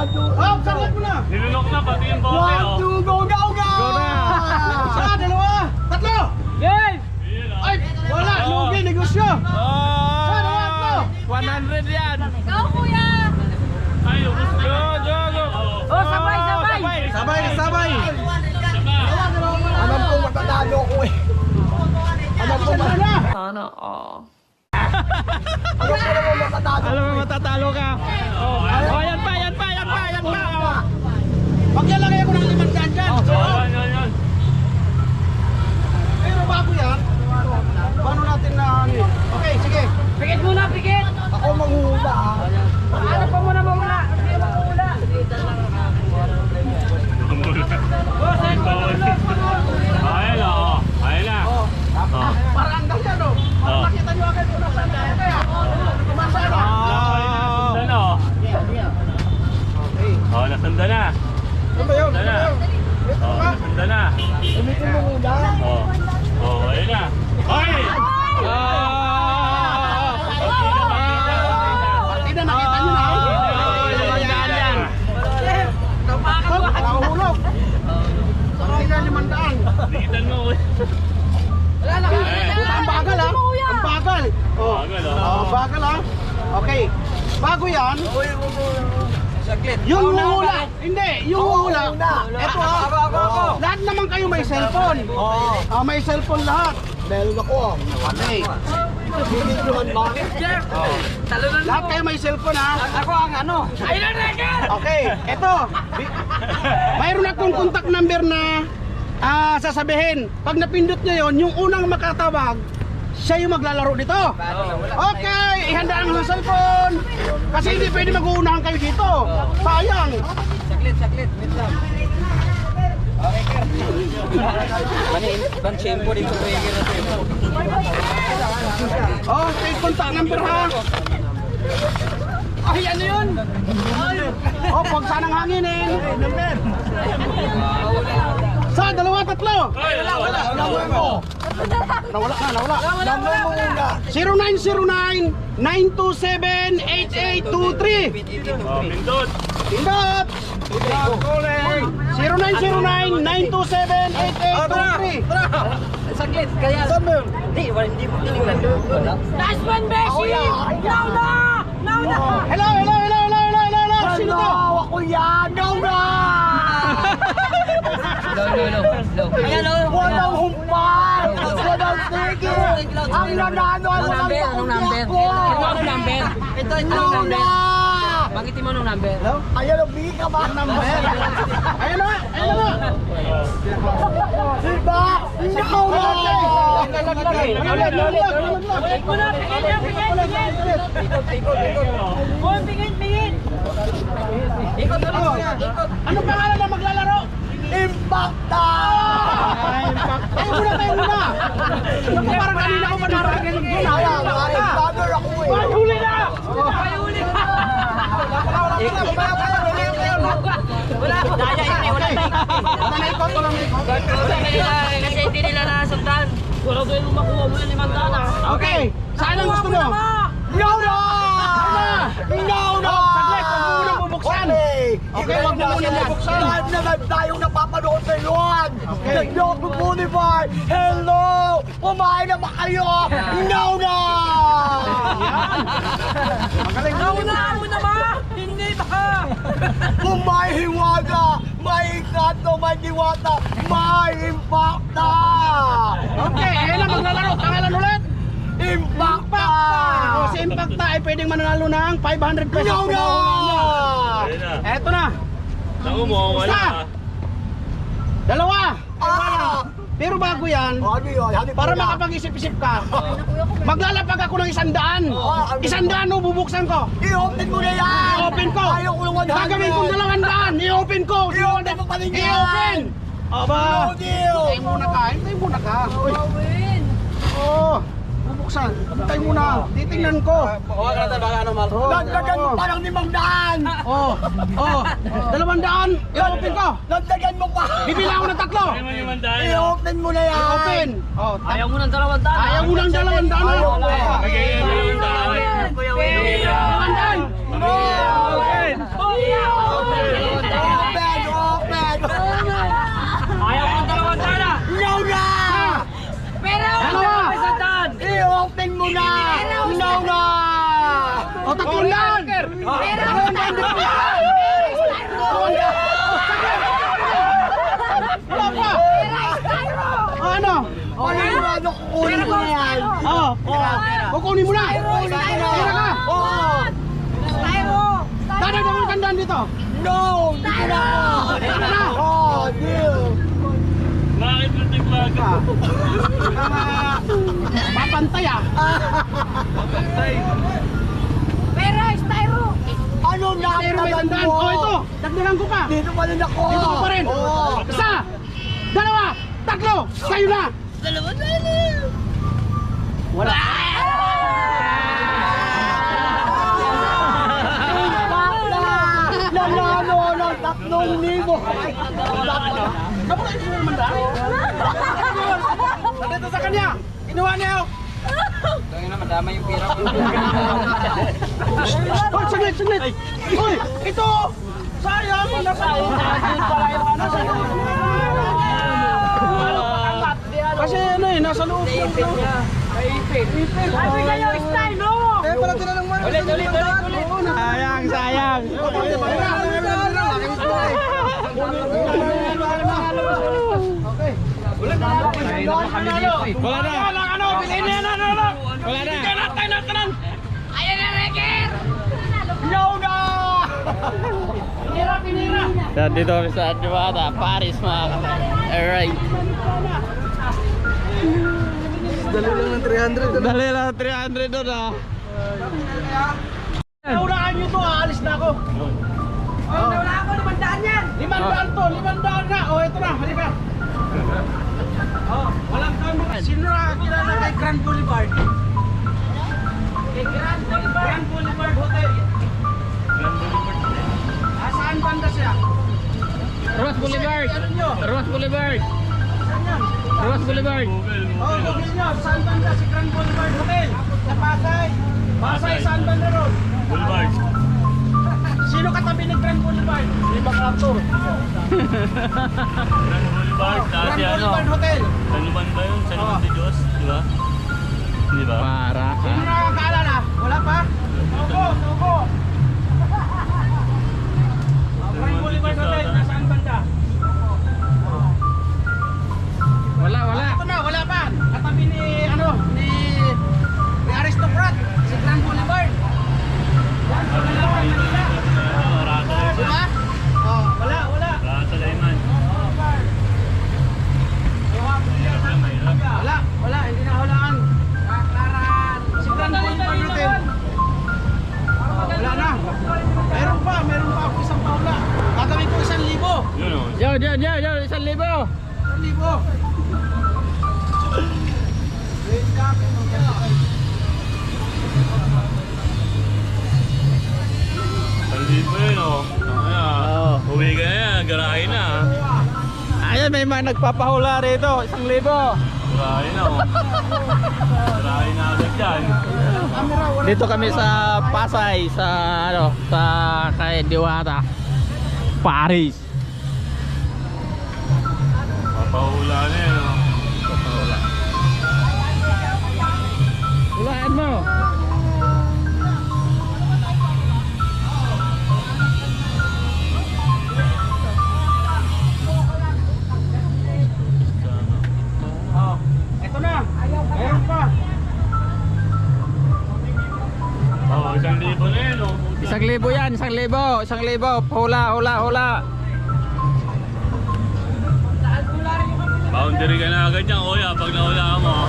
Two, Oh, saglit mo na. Nilunok na pati yung bote, One, two, go, go, go! Go na. Isa, dalawa, tatlo. Oh. Ay, wala, lugi, negosyo. Oh! Sana, tatlo. 100 yan! Go, kuya! Ay, ubus na. Go, go, go! Oh, sabay, sabay! Sabay, sabay. Alam ko matatalo ko eh. Alam ko matatalo. Sana all. Alam ko matatalo. Alam mo, matatalo ka. Oh, oh, yan pa, yan pa, yan pa, yan pa. Oh. Paglalagay ako ng limandaan dyan. Oh, yan, yan, yan. Pero bago yan, paano natin na ano yun? Okay, sige. Pikit muna, pikit! Ako manghula ah. Ano pa muna muna? Hindi mo muna! Ayan, oh. Ayan na. Oh. Parang ganyan, no? Oh. Nakita nyo agad kung nasaan na. Kaya, tumasa na. Nasundan na, oh. Oh, nasundan na. Ano ba yun? Nasundan na. Oh, nasundan na. Umitin mo muna. Oh. Oh, ayan na. Oh! Partida, nakita nyo na. yan. Nakahulog. Partida, limandaan. Dikitan mo, uy. Puta, ang bagal, ha? Ang bagal. Oh. Bagal, Oh, oh. ang bagal, ha? Okay. Bago yan, yung hula, hindi, yung hula, eto ha, lahat naman kayo may cellphone. Oh, may cellphone lahat. Meron ako ah. Okay. Binidyohan ba? Lahat kayo may cellphone ha. Ako ang ano. Okay, eto. Bi- Mayroon akong contact number na ah, sasabihin. Pag napindot nyo yon, yung unang makatawag, siya yung maglalaro dito. Okay, ihanda ang sa cellphone. Kasi hindi pwede mag-uunahan kayo dito. Sayang. Oh, take contact number ha. Ay, ano yun? Oh, pag sanang hanginin. Number. Sa, dalawa, tatlo. Wala, wala. Nawala na, nawala. Number mo muna. 0909-927-8823. Oh, pindot. Pindot. 0909-927-8823. Saglit, kaya. Saan mo yun? Hindi, hindi mo tinignan. Last one, Beshi! Now na! Now na! Hello, hello, hello, hello, hello, hello, hello. Sino to? Hello, ako yan! Go na! Ayan o! Walang humpay! Walang tigil! Ang nanalo ay walang pakundi ako! Anong number? Ito, ito na! Banggitin mo nung number. Ayan, bigay ka ba? Ayun na, ayun na. Diba? Na! Ulit, ulit, ulit. Mo na! Na! Pikit! Pikit! Oh, pikit! Pikit! Ikot na Ano pangalan na maglalaro? Impacta! Tayo muna, tayo muna. Ba parang kanina ko narinig yung nga, impactor ako eh! Huli na! Huli ka! Wala! Daya yun eh! Wala Wala na ikot, wala na ikot. Kasi hindi nila nasundan. Siguraduhin mo makuha mo yung limandaan ah. Okay, saan ang gusto mo? No na! No na! Saglit, huwag mo muna bubuksan. Okay, wag mo muna bubuksan. Lahat naman tayong napapanood sa iluan. Okay. The Yogo Boulevard. Hello! Kumain na ba kayo? No na! Magaling mo. Naunahan mo na ba? Hindi ba? Kung may hiwaga, may kanto, may diwata, may impacta! Okay, ayun na maglalaro. Pangalan ulit? Impacta! O si Impacta ay pwedeng mananalo ng 500 pesos. No na! Ayan na. Eto na. Naku mo, wala. Isa. Dalawa. Ah! Pero bago yan, yun? Hanip para ko makapag-isip-isip ka, maglalapag ako ng isang daan. Isang daan no, bubuksan ko. I-open mo na yan! I-open ko. Ayaw ko ng 100! Gagawin kong dalawang daan. I-open ko. I-open mo pa rin yan! I-open. Aba. No deal! Hintay muna ka. Hintay muna ka. Uy. Oo. Bubuksan. Hintay muna. Titingnan ko. Oh, Nagdagan mo pa ng limang daan! Oh. Oh. Dalawang daan. I-open ko. Nagdagan mo pa! Bibila ako ng tatlo. I-open mo na yan! I-open. Oh. Ayaw mo ng dalawang daan. Ayaw mo ng dalawang daan. Ayaw mo. Magiging dalawang daan. Dalawang daan. Tatlong daan! Dalawang daan din po! Dalawang daan! Wala pa! O, ano? Panigurado ko kunin mo na yan. Oo, oo. Kukunin mo na! Pera ka! Styro! Dadagdagan mo kandaan dito! No! Dito na! Pera na! Oh, deal! Bakit mo papantay ah! Pera, Styro! Ano na Pero may tandaan! O, ito! Dagdagan ko pa! Dito pa rin ako! Dito ko pa rin! Oo. Isa! Dalawa! Tatlo! Kayo na! Dalawa na lang! Wala! Nanalo ng tatlong libo! Kapag ito naman dahil! Nandito sa kanya! Kinuha niya ako! Hoy, saglit, saglit! Hoy, ito! Sayang! Pa Kasi ano eh, nasa loob ko. Sabi kayo, Styro! Eh, pala tinanong mo. Ulit, ulit, ulit, ulit. Sayang, sayang. Wala na. Wala ano, bilhin na yan, ano, ano. Wala na. Kanan, kanan, kanan. Ayan na, Reker! No! Pinira, pinira. Dito kami sa Diwata, Paris mga kapatid. Alright. Dali lang ng 300 Dali lang ng 300 doon ah. Nauraan nyo to, aalis na ako. Oh, wala ako, limandaan yan! Limandaan to, limandaan na. O, ito na, halika. Oh, walang kami. Sino na kilala kay Grand Boulevard? Kay Grand Boulevard. Grand Boulevard Hotel. Ah, saan banda siya? Ross Boulevard. Ano? Ross Boulevard. Saan yan? Ross Boulevard. Oh. Google nyo. Saan banda si Grand Boulevard Hotel? Sa Pasay. Pasay, saan banda ron? Boulevard. Sino katabi ni Grand Boulevard? Si MacArthur. Grand Boulevard. Grand Dati ano? Boulevard Hotel. Ano ba ba yun? Sa naman si Diyos? Di ba? Di ba? Para Sino ka. nakakaalala? Wala pa? Tugo, tugo. Yo, yo, yo, yo, isang libo. Isang libo. Nandito yun o. Ano? Oo. Uwi ka na yan. Garahe na. Ayan, may mga nagpapahula rito. Isang libo. Garahe na o. Garahe na agad yan. Dito kami sa Pasay, sa ano, sa kay Diwata. Paris. Papahula na yan o. Hulaan mo. Oh, eto na. Meron pa. Oh, isang libo na yun o. Isang libo yan, isang libo, isang libo. Hula, hula, hula. Boundary ka na agad yan, kuya. Pag naula ka mo.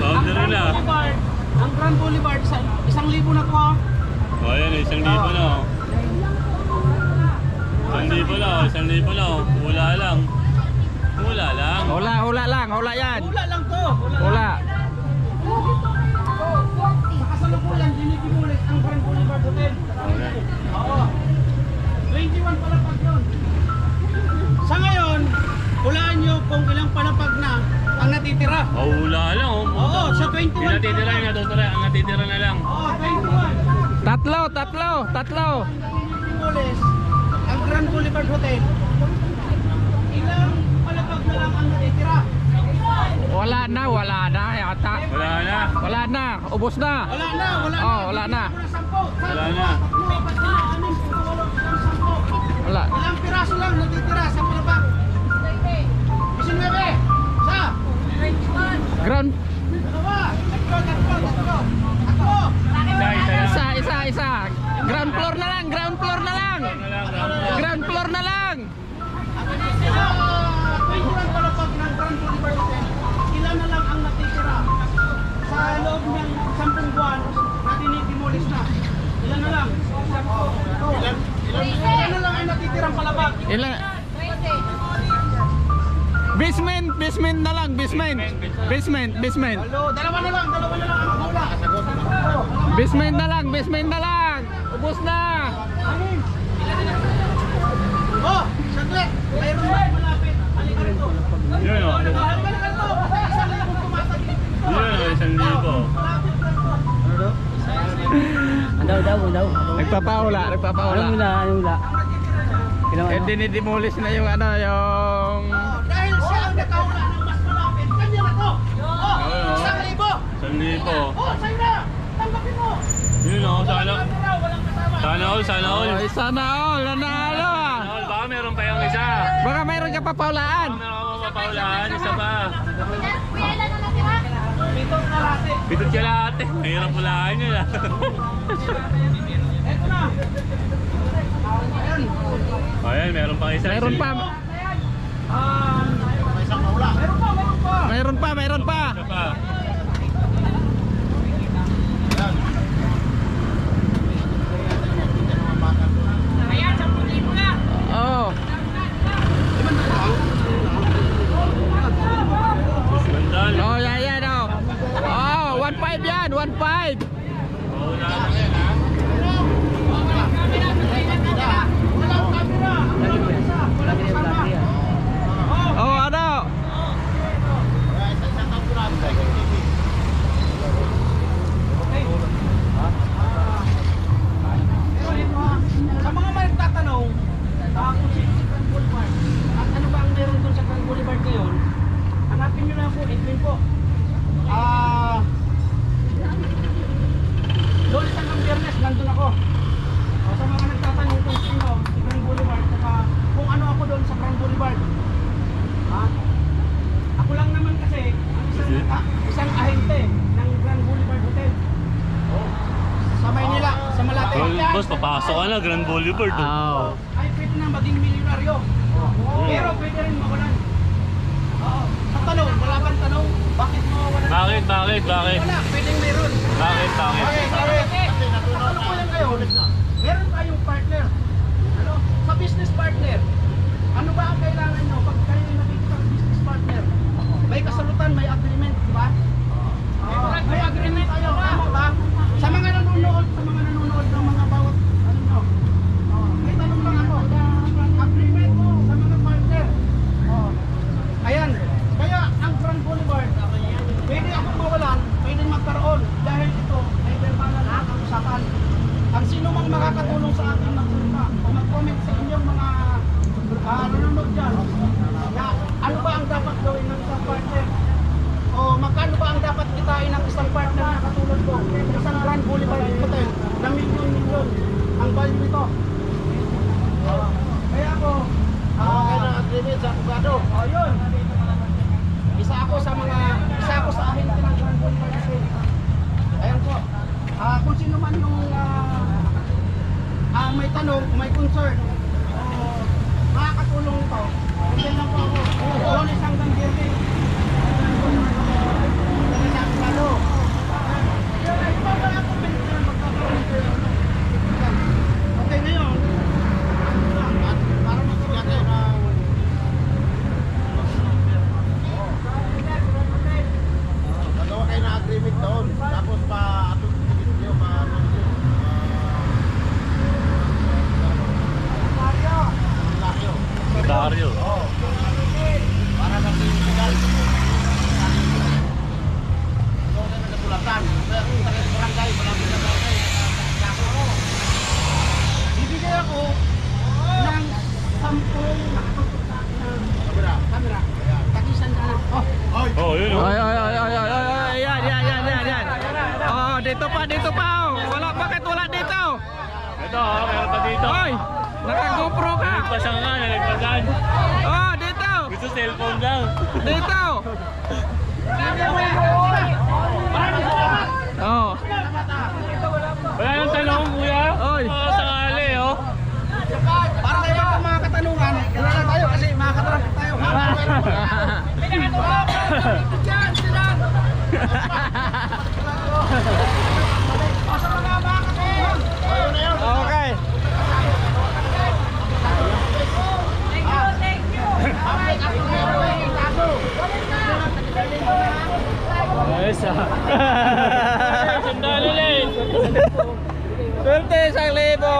Boundary na. Boulevard, ang Grand Boulevard, isang, isang libo na to. O, oh, yan. Isang libo na o. Isang libo na o. Isang libo na o. Wala lang. Wala lang. Hula, hula lang, hula yan. Wala lang to. Hula. Sa kasalukuyan, dinigimulit ang Grand Boulevard Hotel. Oo. hulaan nyo kung ilang palapag na ang natitira. Mahula lang. Oh. Oo, sa 21 Yung natitira yung natutula, ang natitira na lang. Oo, 21. Tatlo, tatlo, tatlo. Pulis, ang Grand Boulevard Hotel. Ilang palapag na lang ang natitira? Wala na, wala na yata. Wala na. Wala na, ubos na. Wala na, wala na. Oh, wala na. Wala na. Wala na. Wala. Basement, basement na lang, basement. Basement, basement. Hello, dalawa na lang, dalawa na lang ang bola. Basement na lang, basement na lang. Ubos na. Oh, saglit. Mayroon ba malapit? Halika rito. Yun o. Halika rito. Yun, isang libo. Andaw ano daw, andaw. Nagpapaula, nagpapaula. Anong ula, anong ula. Eh, dinidimulis na yung ano, yung Sana all, sana all. Ay, sana all, nanalo ah. Sana all, baka meron pa yung isa. Baka meron ka pa paulaan. Baka meron ka pa paulaan, isa pa. Pitong kalate. Pitong kalate. Eh. Mahirap pulaan yun ah. Ito na. Ayan, meron pa isa. Meron pa. Ah, meron pa, meron pa. Meron pa, meron pa. Ha? Isang ahente ng Grand Boulevard Hotel. Oh. Sa Maynila, oh. sa Malate. Well, boss, papasok ka na, Grand Boulevard. Oh. Ah, oh. Ay, pwede na maging milyonaryo. Oh. Oh. Pero pwede rin mawalan. Oh. Sa tanong, wala bang tanong? Bakit mawalan? Bakit, bakit, bakit? Wala, pwedeng meron. Bakit, bakit? Bakit, bakit? Kasi natulog ko lang kayo. Meron tayong partner. Ano? Sa business partner. Ano ba ang kailangan nyo pag kasalutan may agreement, di ba? po, isang Grand Boulevard Hotel na milyon-milyon ang value nito. Sandali lang. Swerte, isang libo.